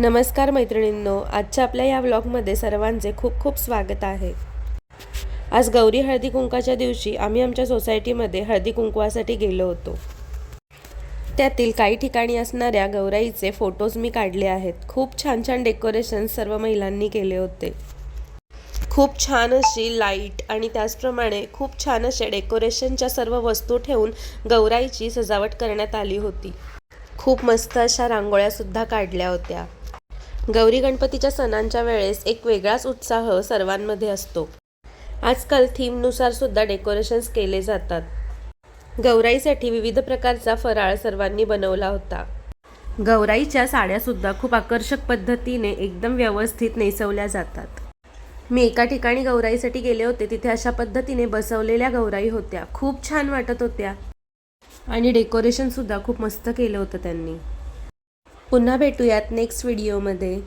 नमस्कार मैत्रिणींनो आजच्या आपल्या या व्लॉगमध्ये सर्वांचे खूप खूप स्वागत आहे. आज गौरी हळदी कुंकाच्या दिवशी आम्ही आमच्या सोसायटीमध्ये हळदी कुंकवासाठी गेलो होतो. त्यातील काही ठिकाणी असणाऱ्या गौराईचे फोटोज मी काढले आहेत. खूप छान छान डेकोरेशन सर्व महिलांनी केले होते. खूप छान अशी लाइट आणि त्याचप्रमाणे खूप छान असे डेकोरेशनच्या सर्व वस्तू ठेवून गौराईची सजावट करण्यात आली होती. खूप मस्त अशा रांगोळ्यासुद्धा काढल्या होत्या. गौरी गणपतीच्या सणांच्या वेळेस एक वेगळाच उत्साह सर्वांमध्ये असतो. आजकाल थीमनुसार सुद्धा डेकोरेशन्स केले जातात. गौराईसाठी विविध प्रकारचा फराळ सर्वांनी बनवला होता. गौराईच्या साड्यासुद्धा खूप आकर्षक पद्धतीने एकदम व्यवस्थित नेसवल्या जातात. मी एका ठिकाणी गौराईसाठी गेले होते तिथे अशा पद्धतीने बसवलेल्या गौराई होत्या. खूप छान वाटत होत्या. आणि डेकोरेशनसुद्धा खूप मस्त केलं होतं त्यांनी. पुन्हा भेटूयात नेक्स्ट व्हिडिओमध्ये